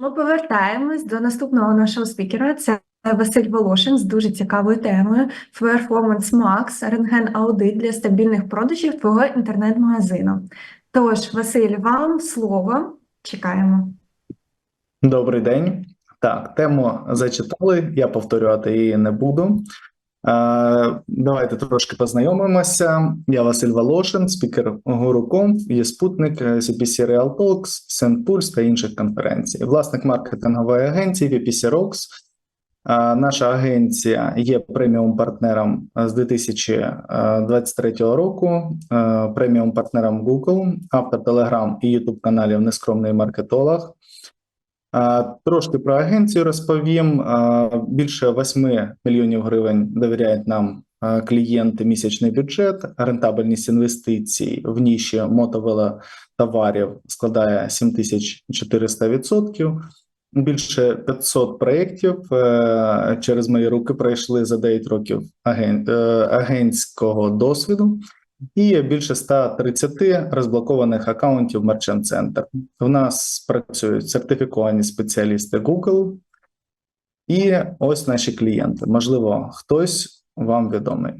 Ми повертаємось до наступного нашого спікера. Це Василь Волошин з дуже цікавою темою Performance Max рентген аудит для стабільних продажів твого інтернет-магазину. Тож, Василь, вам слово. Чекаємо. Добрий день. Так, тему зачитали, я повторювати її не буду. Давайте трошки познайомимося. Я Василь Волошин, спікер Guru.com, є спутник CPC Real Talks, SendPulse та інших конференцій. Власник маркетингової агенції VPC Rocks. Наша агенція є преміум партнером з 2023 року, преміум партнером Google, автор Telegram і YouTube каналів Нескромний маркетолог. Трошки про агенцію розповім. Більше 8 мільйонів гривень довіряють нам клієнти місячний бюджет. Рентабельність інвестицій в ніші мотовелотоварів складає 7400%. Більше 500 проєктів е, через мої руки пройшли за 9 років е, агентського досвіду. І більше 130 розблокованих акаунтів Merchant Center. В нас працюють сертифіковані спеціалісти Google. І ось наші клієнти. Можливо, хтось вам відомий.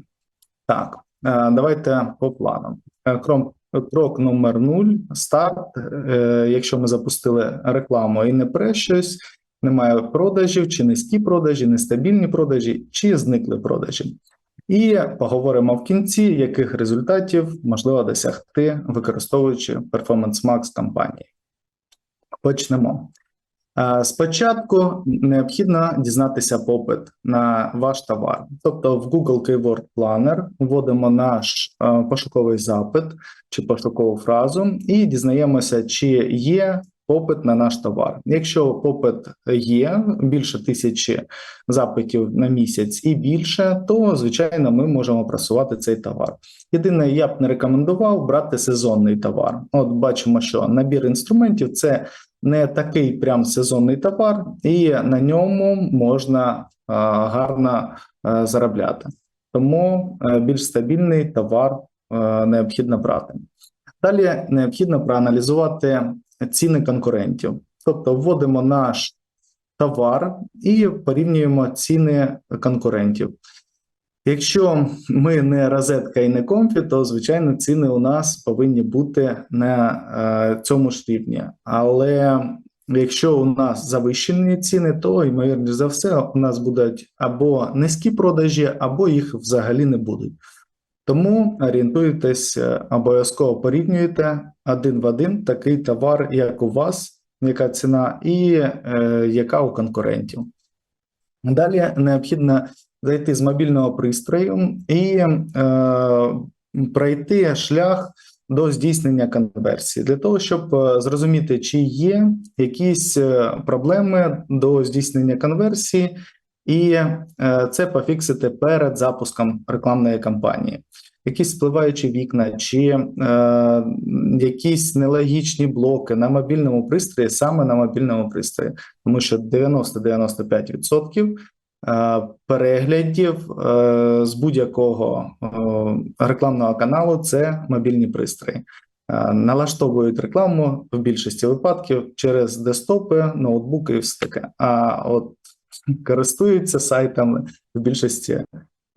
Так, е, давайте по планам. Е, Кром, крок номер 0 старт. Е, Якщо ми запустили рекламу і не пре щось, немає продажів, чи низькі продажі, нестабільні продажі, чи зникли продажі. І поговоримо в кінці, яких результатів можливо досягти, використовуючи Performance Max кампанії. Почнемо. Спочатку необхідно дізнатися попит на ваш товар. Тобто в Google Keyword Planner вводимо наш пошуковий запит чи пошукову фразу і дізнаємося, чи є попит на наш товар. Якщо попит є більше тисячі запитів на місяць і більше, то звичайно ми можемо просувати цей товар. Єдине, я б не рекомендував брати сезонний товар. От бачимо, що набір інструментів це не такий прям сезонний товар, і на ньому можна гарно заробляти. Тому більш стабільний товар необхідно брати. Далі необхідно проаналізувати ціни конкурентів, тобто вводимо наш товар і порівнюємо ціни конкурентів. Якщо ми не розетка і не комфі, то звичайно ціни у нас повинні бути на е, цьому ж рівні. Але якщо у нас завищені ціни, то ймовірніше за все у нас будуть або низькі продажі, або їх взагалі не будуть. Тому орієнтуйтесь, е, обов'язково порівнюйте один в один такий товар, як у вас, яка ціна, і е, яка у конкурентів. Далі необхідно зайти з мобільного пристрою і е, пройти шлях до здійснення конверсії для того, щоб е, зрозуміти, чи є якісь е, проблеми до здійснення конверсії, і е, це пофіксити перед запуском рекламної кампанії. Якісь спливаючі вікна, чи е, якісь нелогічні блоки на мобільному пристрої, саме на мобільному пристрої, тому що 90-95% е, переглядів е, з будь-якого е, рекламного каналу це мобільні пристрої. Е, Налаштовують рекламу в більшості випадків через десктопи, ноутбуки і все таке. А от користуються сайтами в більшості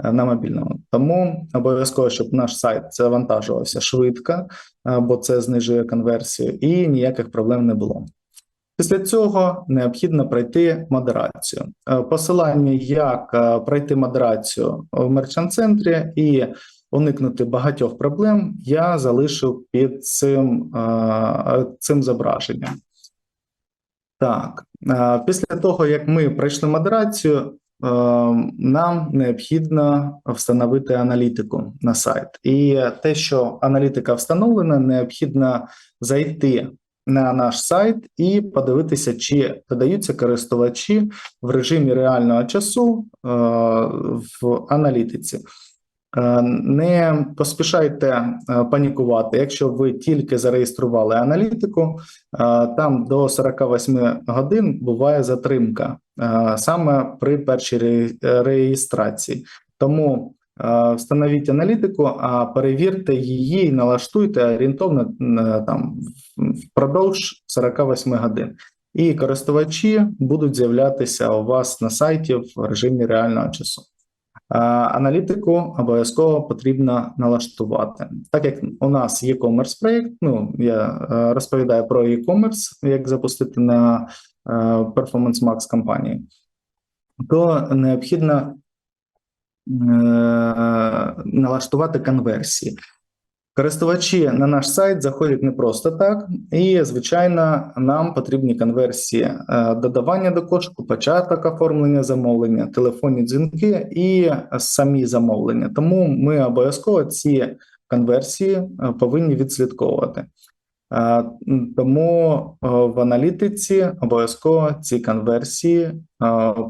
е, на мобільному. Тому обов'язково, щоб наш сайт завантажувався швидко, е, бо це знижує конверсію, і ніяких проблем не було. Після цього необхідно пройти модерацію. Е, Посилання, як пройти модерацію в мерчант-центрі і уникнути багатьох проблем, я залишив під цим, цим зображенням. Так, після того, як ми пройшли модерацію, е, нам необхідно встановити аналітику на сайт. І те, що аналітика встановлена, необхідно зайти на наш сайт і подивитися, чи подаються користувачі в режимі реального часу е, в аналітиці. Е, Не поспішайте е, панікувати. Якщо ви тільки зареєстрували аналітику, е, там до 48 годин буває затримка саме при першій реєстрації. Тому встановіть аналітику, а перевірте її налаштуйте орієнтовно там впродовж 48 годин. і користувачі будуть з'являтися у вас на сайті в режимі реального часу. Аналітику обов'язково потрібно налаштувати. Так як у нас є e-commerce проєкт, ну я е, розповідаю про e-commerce, як запустити на е, Performance Max компанії, то необхідно е, налаштувати конверсії. Користувачі на наш сайт заходять не просто так, і звичайно, нам потрібні конверсії е, додавання до кошику, початок оформлення замовлення, телефонні дзвінки і самі замовлення. Тому ми обов'язково ці конверсії е, повинні відслідковувати. Е, Тому в аналітиці обов'язково ці конверсії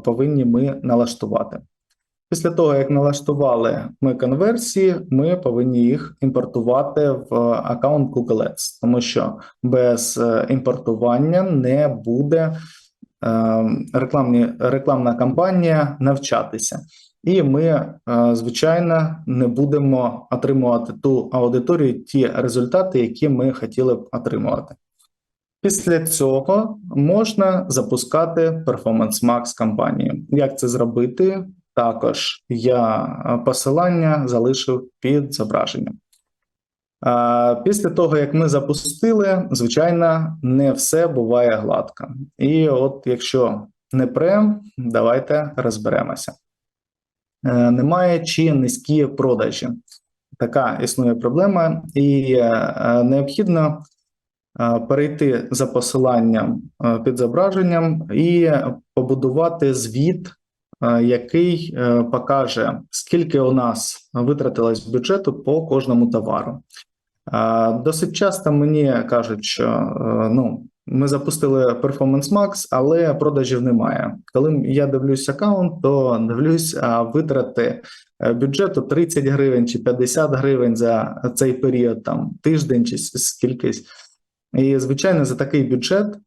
повинні ми налаштувати. Після того, як налаштували ми конверсії, ми повинні їх імпортувати в аккаунт Google Ads, тому що без е, імпортування не буде е, рекламні, рекламна кампанія навчатися. І ми, е, звичайно, не будемо отримувати ту аудиторію, ті результати, які ми хотіли б отримувати. Після цього можна запускати Performance Max кампанію. Як це зробити? Також я е, посилання залишив під зображенням. Е, Після того, як ми запустили, звичайно, не все буває гладко. І от якщо не пре, давайте розберемося. Е, Немає чи низькі продажі. Така існує проблема, і необхідно перейти за посиланням під зображенням і побудувати звіт який е, покаже, скільки у нас витратилось бюджету по кожному товару. Е, Досить часто мені кажуть, що е, ну, ми запустили Performance Max, але продажів немає. Коли я дивлюсь аккаунт, то дивлюсь витрати е, бюджету 30 гривень чи 50 гривень за цей період, там тиждень чи скількись. І, звичайно, за такий бюджет е,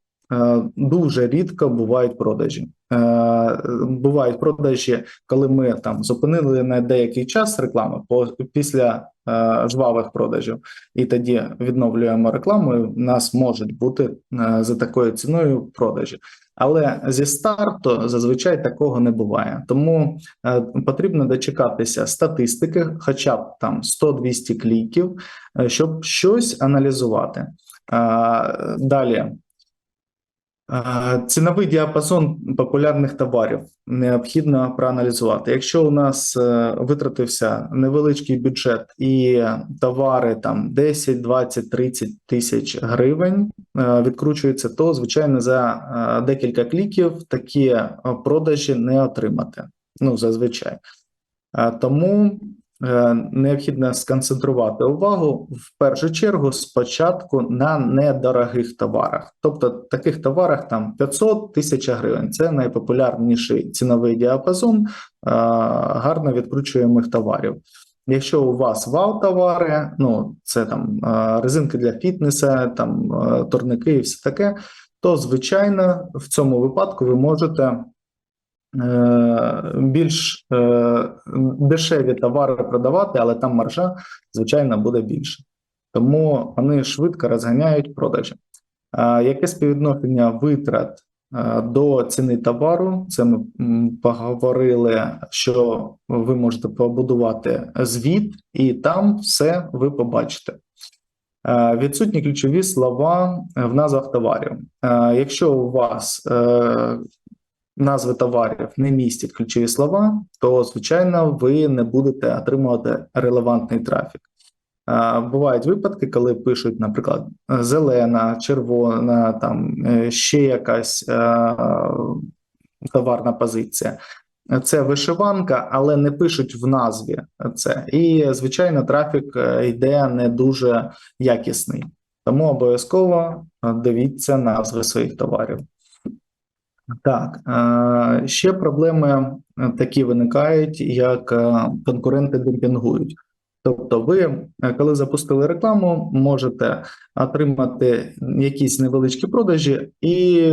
дуже рідко бувають продажі. Е, Бувають продажі, коли ми там зупинили на деякий час рекламу після е, жвавих продажів, і тоді відновлюємо рекламу. і У нас можуть бути е, за такою ціною продажі. Але зі старту зазвичай такого не буває. Тому е, потрібно дочекатися статистики, хоча б там 100-200 кліків, е, щоб щось аналізувати. Е, Далі. Ціновий діапазон популярних товарів необхідно проаналізувати. Якщо у нас е, витратився невеличкий бюджет і товари там 10, 20, 30 тисяч гривень е, відкручуються, то звичайно за е, декілька кліків такі продажі не отримати. Ну зазвичай. Тому необхідно сконцентрувати увагу в першу чергу спочатку на недорогих товарах, тобто таких товарах там 500 тисяч гривень. Це найпопулярніший ціновий діапазон е, гарно відкручуємих товарів. Якщо у вас вау-товари, ну це там е, резинки для фітнеса, там е, турники і все таке, то звичайно в цьому випадку ви можете е, більш е, дешеві товари продавати, але там маржа, звичайно, буде більше. Тому вони швидко розганяють продажі. Е, Яке співвідношення витрат е, до ціни товару? Це ми поговорили, що ви можете побудувати звіт, і там все ви побачите. Е, Відсутні ключові слова в назвах товарів. Е, Якщо у вас е, назви товарів не містять ключові слова, то звичайно ви не будете отримувати релевантний трафік. Бувають випадки, коли пишуть, наприклад, зелена, червона, там е, ще якась е, товарна позиція. Це вишиванка, але не пишуть в назві це. І, звичайно, трафік е, йде не дуже якісний. Тому обов'язково дивіться назви своїх товарів. Так, е, ще проблеми е, такі виникають, як е, конкуренти демпінгують. Тобто, ви, коли запустили рекламу, можете отримати якісь невеличкі продажі, і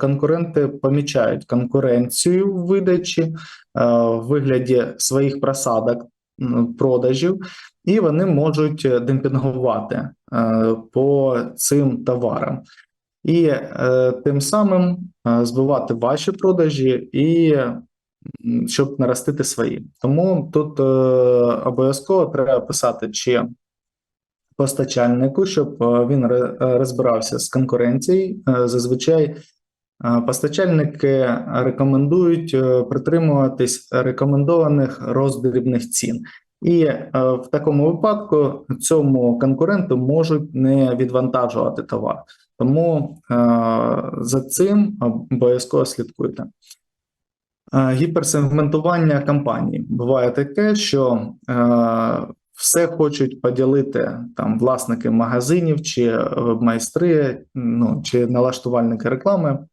конкуренти помічають конкуренцію в видачі в вигляді своїх просадок продажів, і вони можуть демпінгувати по цим товарам. І е, тим самим е, збивати ваші продажі і щоб наростити свої. Тому тут е, обов'язково треба писати, чи постачальнику, щоб е, він е, розбирався з конкуренцією. Е, Зазвичай постачальники рекомендують притримуватись рекомендованих роздрібних цін. І е, в такому випадку цьому конкуренту можуть не відвантажувати товар. Тому е, за цим обов'язково слідкуйте. Е, Гіперсегментування компаній буває таке, що е, все хочуть поділити там власники магазинів чи вебмайстри, ну чи налаштувальники реклами,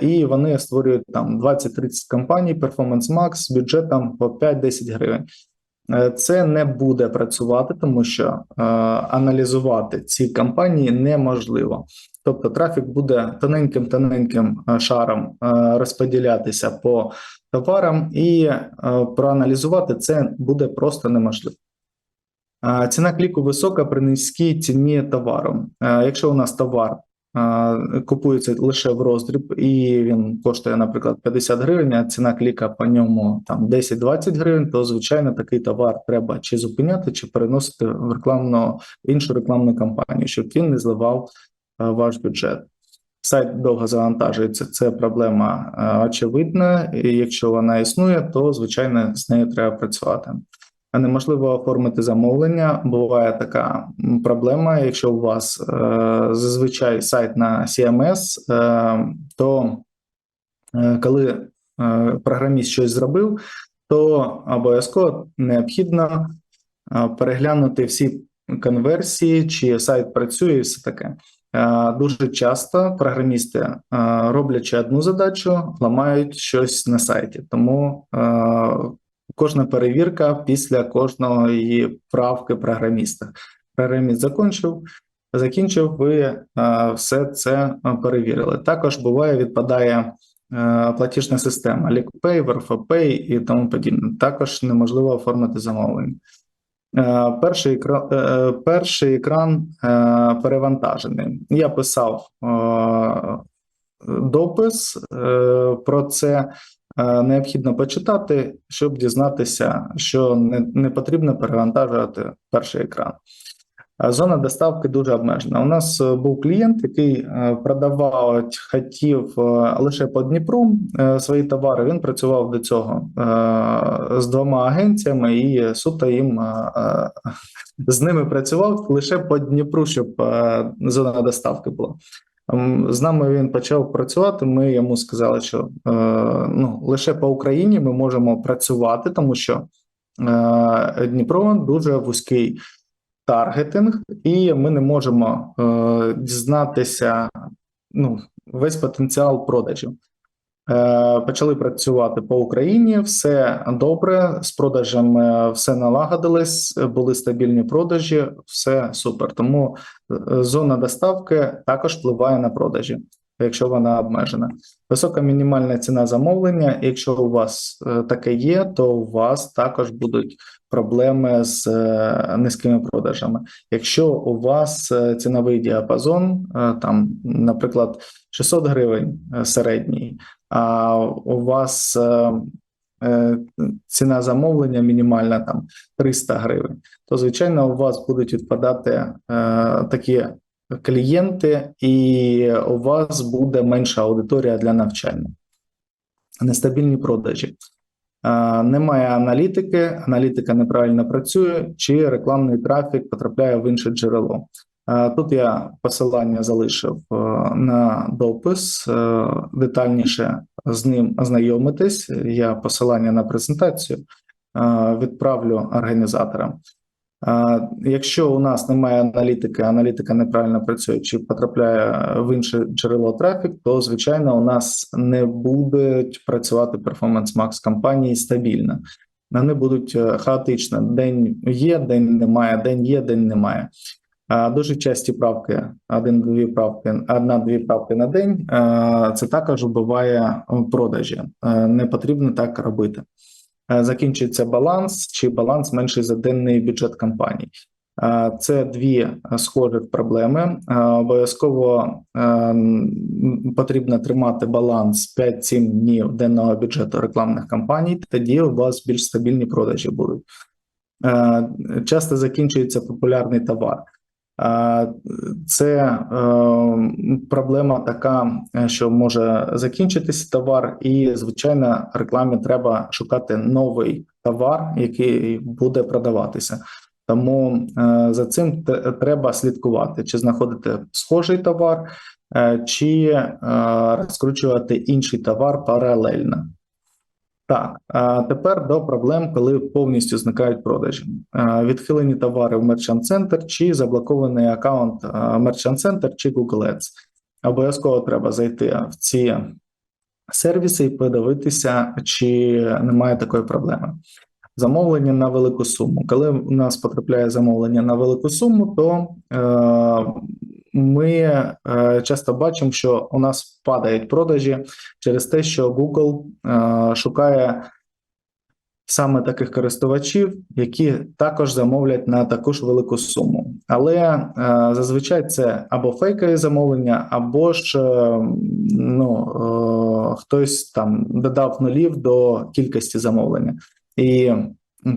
і вони створюють там 20-30 компаній Performance Max з бюджетом по 5-10 гривень. Е, Це не буде працювати, тому що е, аналізувати ці компанії неможливо. Тобто трафік буде тоненьким-тоненьким е, шаром е, розподілятися по товарам, і е, проаналізувати це буде просто неможливо. Е, Ціна кліку висока при низькій ціні товару. Е, Якщо у нас товар купується лише в роздріб, і він коштує, наприклад, 50 гривень, а ціна кліка по ньому там 10-20 гривень, то звичайно такий товар треба чи зупиняти, чи переносити в рекламну іншу рекламну кампанію, щоб він не зливав е, ваш бюджет. Сайт довго завантажується. Це проблема е, очевидна. І якщо вона існує, то звичайно з нею треба працювати. Неможливо оформити замовлення. Буває така проблема. Якщо у вас е, зазвичай сайт на CMS, е, то е, коли е, програміст щось зробив, то обов'язково необхідно е, переглянути всі конверсії, чи сайт працює, і все таке. Е, Дуже часто програмісти, е, роблячи одну задачу, ламають щось на сайті. Тому е, кожна перевірка після кожного її правки програміста. Програміст закончив, закінчив, ви е, все це е, перевірили. Також буває, відпадає е, платіжна система LiquPay, VerifyPay і тому подібне. Також неможливо оформити замовлення. Перший перший екран перевантажений. Я писав допис про це. Е, Необхідно почитати, щоб дізнатися, що не, не потрібно перевантажувати перший екран. Е, Зона доставки дуже обмежена. У нас е, був клієнт, який продавав, хотів лише по Дніпру свої товари. Він працював до цього з двома агенціями і суто їм з ними працював лише по Дніпру, щоб зона доставки була. Ем, З нами він почав працювати. Ми йому сказали, що е, ну лише по Україні ми можемо працювати, тому що е, Дніпро дуже вузький таргетинг, і ми не можемо е, дізнатися ну, весь потенціал продажів. Е, почали працювати по Україні, все добре. З продажами все налагодилось, були стабільні продажі, все супер. Тому е, зона доставки також впливає на продажі, якщо вона обмежена. Висока мінімальна ціна замовлення. Якщо у вас е, таке є, то у вас також будуть проблеми з е, низькими продажами. Якщо у вас е, ціновий діапазон, там, наприклад, 600 гривень середній, а у вас ціна замовлення мінімальна там 300 гривень, то звичайно у вас будуть відпадати е, такі клієнти, і у вас буде менша аудиторія для навчання. Нестабільні продажі. Немає аналітики, аналітика неправильно працює, чи рекламний трафік потрапляє в інше джерело. Тут я посилання залишив е, на допис, е, детальніше з ним ознайомитись. Я посилання на презентацію е, відправлю організаторам. Якщо у нас немає аналітики, аналітика неправильно працює чи потрапляє в інше джерело трафік, то звичайно у нас не будуть працювати Performance Max компанії стабільно. Вони будуть е, хаотично. День є, день немає, день є, день немає. Дуже часті правки, один-дві правки, одна-дві правки на день. е, Це також вбиває продажі. Е, Не потрібно так робити. Е, Закінчується баланс, чи баланс менший за денний бюджет компанії. Е, Це дві е, схожих проблеми. Обов'язково потрібно тримати баланс 5-7 днів денного бюджету рекламних кампаній. Тоді у вас більш стабільні продажі будуть. Часто закінчується популярний товар. Е, Це е, проблема така, що може закінчитися товар, і звичайно, рекламі треба шукати новий товар, який буде продаватися. Тому е, за цим треба слідкувати, чи знаходити схожий товар, чи розкручувати інший товар паралельно. Так, а тепер до проблем, коли повністю зникають продажі. Відхилені товари в Merchant Center чи заблокований аккаунт Merchant Center чи Google Ads. Обов'язково треба зайти в ці сервіси і подивитися, чи немає такої проблеми. Замовлення на велику суму. Коли у нас потрапляє замовлення на велику суму, то е, ми е, часто бачимо, що у нас падають продажі через те, що Google е, шукає саме таких користувачів, які також замовлять на таку ж велику суму. Але е, зазвичай це або фейкові замовлення, або ж ну, хтось там додав нулів до кількості замовлення. І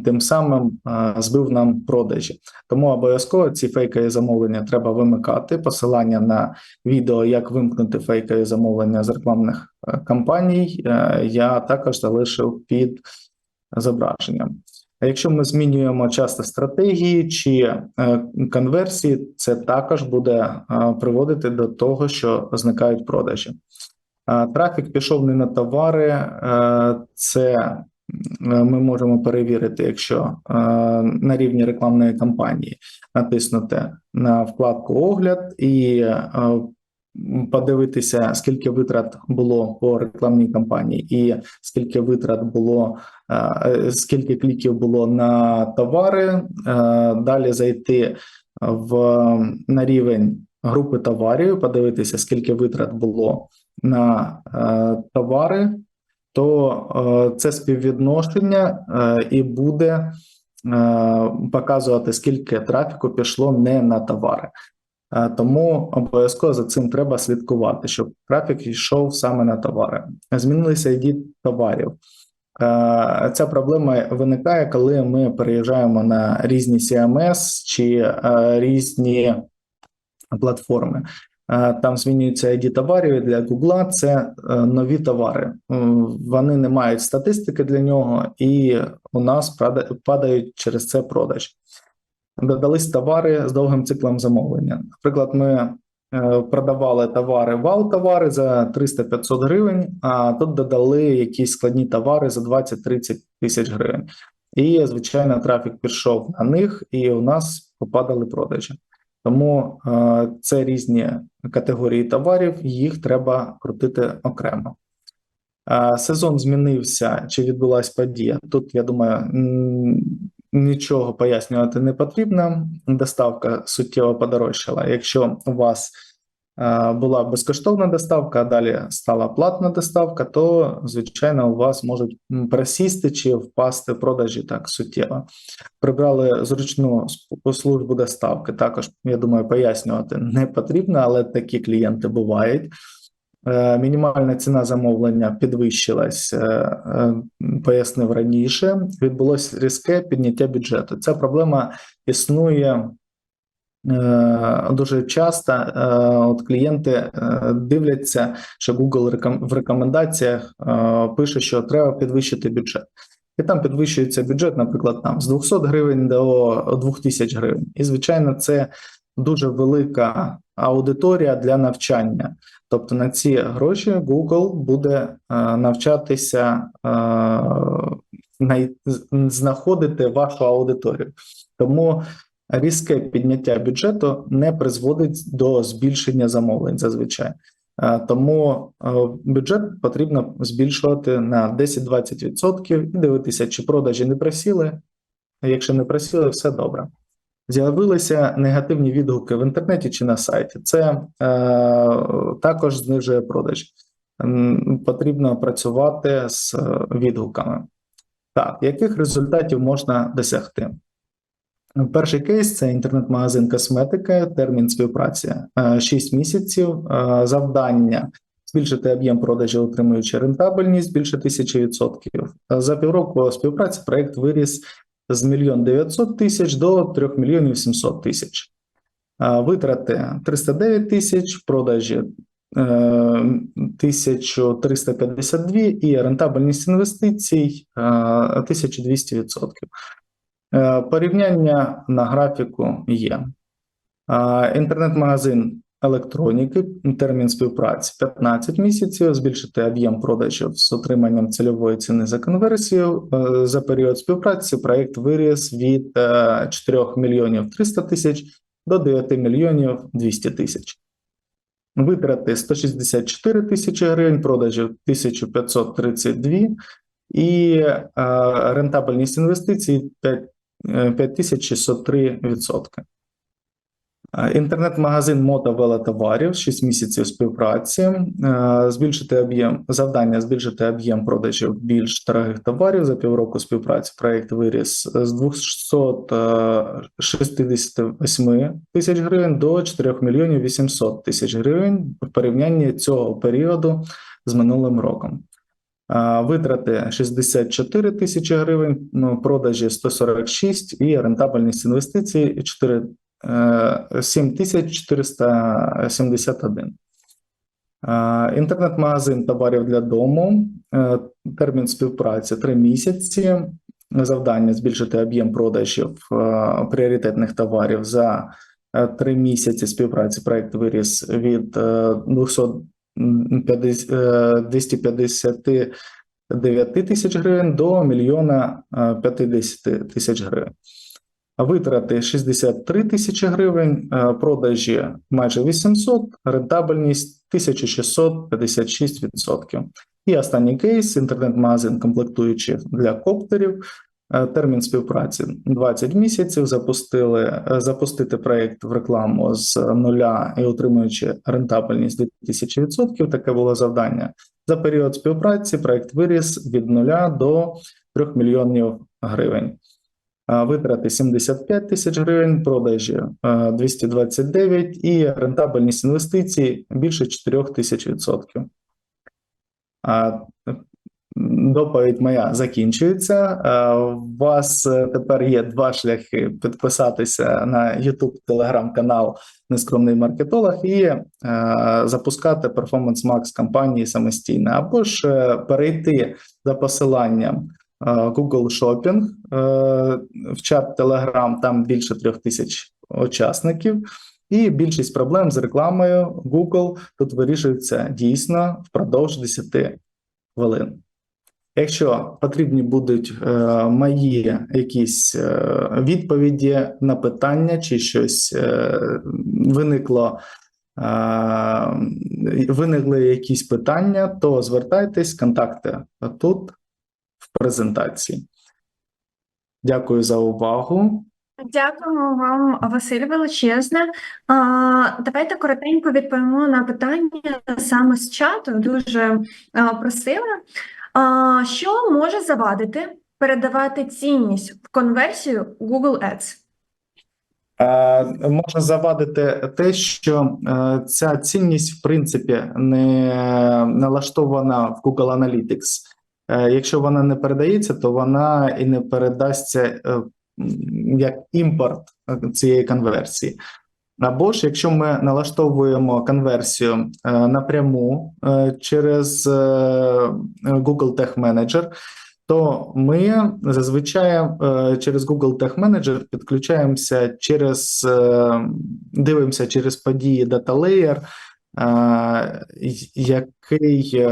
тим самим е, збив нам продажі. Тому обов'язково ці фейкові замовлення треба вимикати. Посилання на відео, як вимкнути фейкові замовлення з рекламних е, кампаній, е, я також залишив під зображенням. А якщо ми змінюємо часто стратегії чи конверсії, це також буде приводити до того, що зникають продажі. Трафік пішов не на товари, це ми можемо перевірити, якщо е, на рівні рекламної кампанії натиснути на вкладку огляд і е, подивитися, скільки витрат було по рекламній кампанії, і скільки витрат було, е, скільки кліків було на товари. Е, Далі зайти в на рівень групи товарів, подивитися, скільки витрат було на е, товари, то е, це співвідношення е, і буде е, показувати, скільки трафіку пішло не на товари. Тому обов'язково за цим треба слідкувати, щоб трафік йшов саме на товари. Змінилися ID товарів. Ця проблема виникає, коли ми переїжджаємо на різні CMS чи різні платформи. Е, Там змінюються ID товарів для Google. Це е, нові товари. Вони не мають статистики для нього, і у нас падають через це продажі додались товари з довгим циклом замовлення. Наприклад, ми е, продавали товари вау-товари за 300-500 гривень, а тут додали якісь складні товари за 20-30 тисяч гривень. І, звичайно, трафік пішов на них, і у нас попадали продажі. Тому е, це різні категорії товарів, їх треба крутити окремо. Е, Сезон змінився, чи відбулась подія. Тут, я думаю, нічого пояснювати не потрібно. Доставка суттєво подорожчала. Якщо у вас була безкоштовна доставка, а далі стала платна доставка, то звичайно у вас можуть просісти чи впасти продажі так суттєво. Прибрали зручну службу доставки. Також я думаю, пояснювати не потрібно, але такі клієнти бувають. Е, Мінімальна ціна замовлення підвищилась, е, е, пояснив раніше. Відбулось різке підняття бюджету. Ця проблема існує дуже часто. Е, От клієнти е, дивляться, що Google в рекомендаціях е, пише, що треба підвищити бюджет. І там підвищується бюджет, наприклад, там з 200 гривень до 2000 гривень. І, звичайно, це дуже велика аудиторія для навчання. Тобто на ці гроші Google буде е, навчатися е, знаходити вашу аудиторію. Тому різке підняття бюджету не призводить до збільшення замовлень зазвичай. Е, Тому е, бюджет потрібно збільшувати на 10-20% і дивитися, чи продажі не просіли. Якщо не просіли, все добре. З'явилися негативні відгуки в інтернеті чи на сайті. Це е, також знижує продажі. Потрібно працювати з е, відгуками. Так, яких результатів можна досягти? Перший кейс це інтернет-магазин косметики, термін співпраці 6 місяців. Е, Завдання збільшити об'єм продажів, отримуючи рентабельність більше тисячі відсотків. Е, За півроку співпраці проект виріс з мільйон 900 тисяч до 3 мільйонів 700 тисяч. Е, Витрати 309 тисяч, продажі е, 1352 і рентабельність інвестицій е, 1200 відсотків. Е, Порівняння на графіку є. Е, Інтернет-магазин електроніки, термін співпраці 15 місяців, збільшити об'єм продажів з отриманням цільової ціни за конверсію. Е, За період співпраці проект виріс від е, 4 мільйонів 300 тисяч до 9 мільйонів 200 тисяч. Витрати 164 тисячі гривень, продажів 1532 і е, рентабельність інвестицій 5 е, 5603 відсотки. Е, Інтернет-магазин мода велотоварів 6 місяців співпраці, е, збільшити об'єм завдання, збільшити об'єм продажів більш дорогих товарів за півроку співпраці. Проект виріс з 268 тисяч гривень до 4 мільйонів 800 тисяч гривень в порівнянні цього періоду з минулим роком. Витрати 64 тисячі гривень, ну, продажі 146 і рентабельність інвестицій 4, е, 7471. Інтернет-магазин товарів для дому, е, термін співпраці 3 місяці. Завдання збільшити об'єм продажів е, пріоритетних товарів за 3 місяці співпраці. Проект виріс від е, 250 е, 259 тисяч гривень до мільйона е, 50 тисяч гривень. Витрати 63 тисячі гривень, е, продажі майже 800, рентабельність 1656 відсотків. І останній кейс: інтернет-магазин комплектуючих для коптерів. Е, Термін співпраці 20 місяців. Запустили е, запустити проект в рекламу з нуля і отримуючи рентабельність 2000 відсотків. Таке було завдання. За період співпраці проект виріс від нуля до 3 мільйонів гривень. А Витрати 75 тисяч гривень, продажі е, 229 і рентабельність інвестицій більше 4 тисяч відсотків. Доповідь моя закінчується. Е, У вас е, тепер є два шляхи підписатися на YouTube телеграм-канал Нескромний маркетолог і е, запускати Performance Max кампанії самостійно, або ж перейти за посиланням Google Shopping в чат Telegram, там більше трьох тисяч учасників. І більшість проблем з рекламою Google тут вирішується дійсно впродовж 10 хвилин. Якщо потрібні будуть е, мої якісь е, відповіді на питання, чи щось е, виникло, е, виникли якісь питання, то звертайтесь, контакти тут в презентації. Дякую за увагу. Дякуємо вам, Василь, величезне. Давайте коротенько відповімо на питання саме з чату. Дуже а, просили. А, Що може завадити передавати цінність в конверсію Google Ads? Е, Може завадити те, що е, ця цінність в принципі не налаштована в Google Analytics. Е, Якщо вона не передається, то вона і не передасться як імпорт цієї конверсії. Або ж якщо ми налаштовуємо конверсію е, напряму е, через е, Google Tag Manager, то ми зазвичай через Google Tag Manager підключаємося через дивимося через події Data Layer, який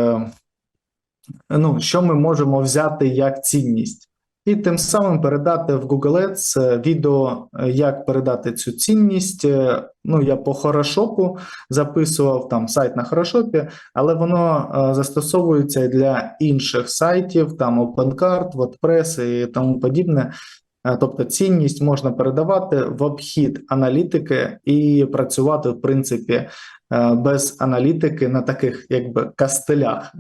ну, що ми можемо взяти як цінність. І тим самим передати в Google Ads е, відео, е, як передати цю цінність. Е, Ну, я по Хорошопу записував там сайт на Хорошопі, але воно застосовується для інших сайтів, там OpenCart, WordPress і тому подібне. Тобто цінність можна передавати в обхід аналітики і працювати, в принципі, без аналітики на таких якби кастелях.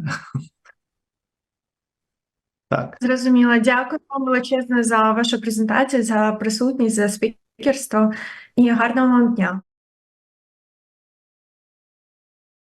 Так. Зрозуміла. Дякую вам величезне за вашу презентацію, за присутність, за спікерство і гарного вам дня.